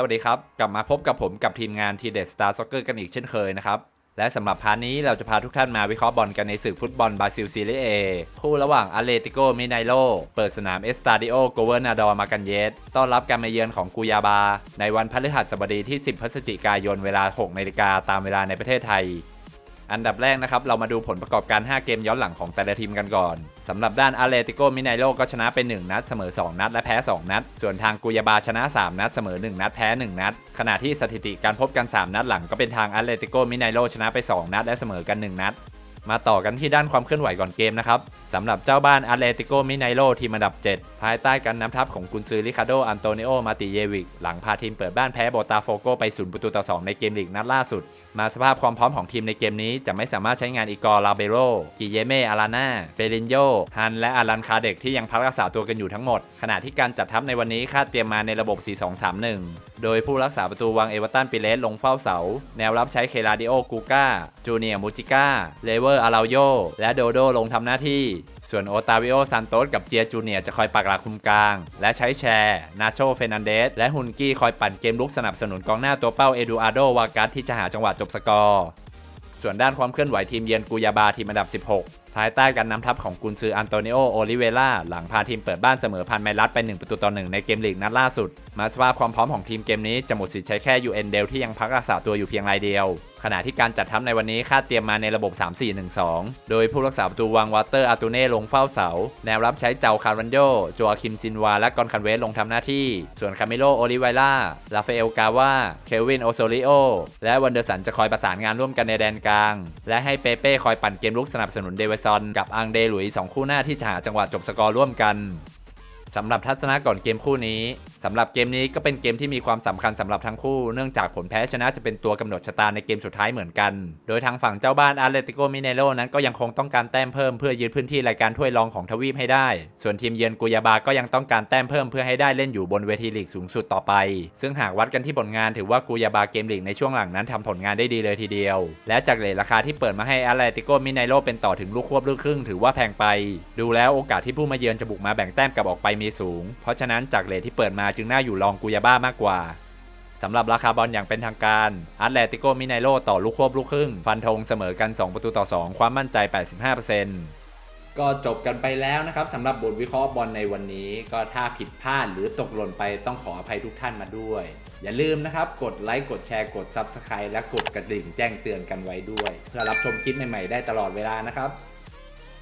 สวัสดีครับ กลับมาพบกับผมกับทีมงานทีเด็ดสตาร์ซ็อกเกอร์กันอีกเช่นเคยนะครับ และสำหรับพาร์ทนี้เราจะพาทุกท่านมาวิเคราะห์บอลกันในศึกฟุตบอลบราซิลซีรีส์เอคู่ระหว่างอาเลติโกมิไนโลเปิดสนามเอสตาดิโอโกเวอร์นาดอมากันเยสต้อนรับการมาเยือนของกูยาบา ในวันพฤหัสบดีที่ 10 พฤศจิกายนเวลา 6นาฬิกาตามเวลาในประเทศไทย อันดับแรกนะครับ เรามาดูผลประกอบการ 5 เกมย้อนหลังของแต่ละทีมกันก่อน สำหรับด้านอาเลติโกมิไนโลก็ชนะไป 1 นัด เสมอ 2 นัด และแพ้ 2 นัด ส่วนทางกุยาบาชนะ 3 นัด เสมอ 1 นัด แพ้ 1 นัด ขณะที่สถิติการพบกัน 3 นัดหลังก็เป็นทางอาเลติโกมิไนโลชนะไป 2 นัด และเสมอกัน 1 นัด มาต่อกันที่ด้านความเคลื่อนไหวก่อนเกมนะครับสำหรับเจ้าบ้านอาเลติโกมิไนโลทีมอันดับ 7 ภายใต้การนำทัพของกุนซือริคาโดอันโตนิโอ มาติเยวิก หลังพาทีมเปิดบ้านแพ้โบตาโฟโกไป0ประตูต่อ 2 ในเกมลีกนัดล่าสุด มาสภาพความพร้อมของทีมในเกมนี้จะไม่สามารถใช้งานอีกอร์ลาเบโรกิเยเมอาราน่าเปรินโยฮัน และอารันคาเด็กที่ยังพักรักษาตัวกันอยู่ทั้งหมด ขณะที่การจัดทัพในวันนี้คาดเตรียมมาในระบบ 4-2-3-1 โดยผู้รักษาประตูวางเอเวอร์ตันปิเลสลงเฝ้าเสา แนวรับใช้เคลาดิโอกูกาจูเนียมูจิก้า เลเวอร์อาราโย และโดโดลงทำหน้าที่ ส่วนโอตาวิโอซานโตสกับเจียจูเนียจะคอยปักหลักคุมกลาง และใช้แชร์ นาโชเฟนันเดส และฮุนกี้คอยปั่นเกมลุกสนับสนุนกองหน้าตัวเป้าเอดูอาร์โดวากัสที่จะหาจังหวะจบสกอร์ส่วนด้านความเคลื่อนไหวทีมเยือนกูยาบาทีมอันดับ 16ภายใต้การนำทัพของกุนซืออันโตนิโอ โอลิเวล่า หลังพาทีมเปิดบ้านเสมอพันไมรัสไป 1 ประตูต่อ 1 ในเกมลีกนัดล่าสุด มาสภาพความพร้อมของทีมเกมนี้จะหมดสิทธิ์ใช้แค่ยูเอ็นเดลที่ยังพักรักษาตัวอยู่เพียงรายเดียว ขณะที่การจัดทัพในวันนี้คาดเตรียมมาในระบบ 3-4-1-2 โดยผู้รักษาประตูวางวอเตอร์อาตูเน่ลงเฝ้าเสา แนวรับใช้เจ้าคารันโยโจอาคิมซินวา และกอนคันเวสลงทำหน้าที่ ส่วนคาเมโลโอลิไวล่า ลาเฟเอลกาวา เควินโอโซลิโอ และวันเดอร์สันจะคอยประสานงานร่วมกันในแดนกลาง และให้เปเป้คอยปั่นเกมลุกสนับสนุนเดวซอนกับอังเดหลุยสองคู่หน้าที่จะหาจังหวะจบสกอร์ร่วมกันสำหรับทัศนะก่อนเกมคู่นี้สำหรับเกมนี้ก็เป็นเกมที่มีความสำคัญสำหรับทั้งคู่ เนื่องจากผลแพ้ชนะจะเป็นตัวกำหนดชะตาในเกมสุดท้ายเหมือนกัน โดยทางฝั่งเจ้าบ้านอาร์เลติโกมิเนโรนั้นก็ยังคงต้องการแต้มเพิ่มเพื่อยึดพื้นที่รายการถ้วยรองของทวีปให้ได้ ส่วนทีมเยือนกุยาบาก็ยังต้องการแต้มเพิ่มเพื่อให้ได้เล่นอยู่บนเวทีลีกสูงสุดต่อไป ซึ่งหากวัดกันที่ผลงานถือว่ากุยาบาเกมลีกในช่วงหลังนั้นทำผลงานได้ดีเลยทีเดียว และจากเลทราคาที่เปิดมาให้อาร์เลติโกมิเนโรเป็นต่อถึงลูกควบลูกครึ่งถือว่าแพงไป ดูแล้วโอกาสที่ผู้มาเยือนจะบุกมาแบ่งแต้มกลับออกไปมีสูง เพราะฉะนั้นจากเลทที่เปิดมาจึงน่าอยู่รองกุยาบ้ามากกว่าสำหรับราคาบอลอย่างเป็นทางการอาร์เลติโกมิไนโลต่อลูกควบลูกครึ่ง ฟันธงเสมอกัน 2 ประตูต่อ 2 ความมั่นใจ 85%ก็จบกันไปแล้วนะครับสำหรับบทวิเคราะห์บอลในวันนี้ ก็ถ้าผิดพลาดหรือตกหล่นไปต้องขออภัยทุกท่านมาด้วย อย่าลืมนะครับ กดไลค์กดแชร์กด Subscribe และกดกระดิ่งแจ้งเตือนกันไว้ด้วย เพื่อรับชมคลิปใหม่ๆได้ตลอดเวลานะครับ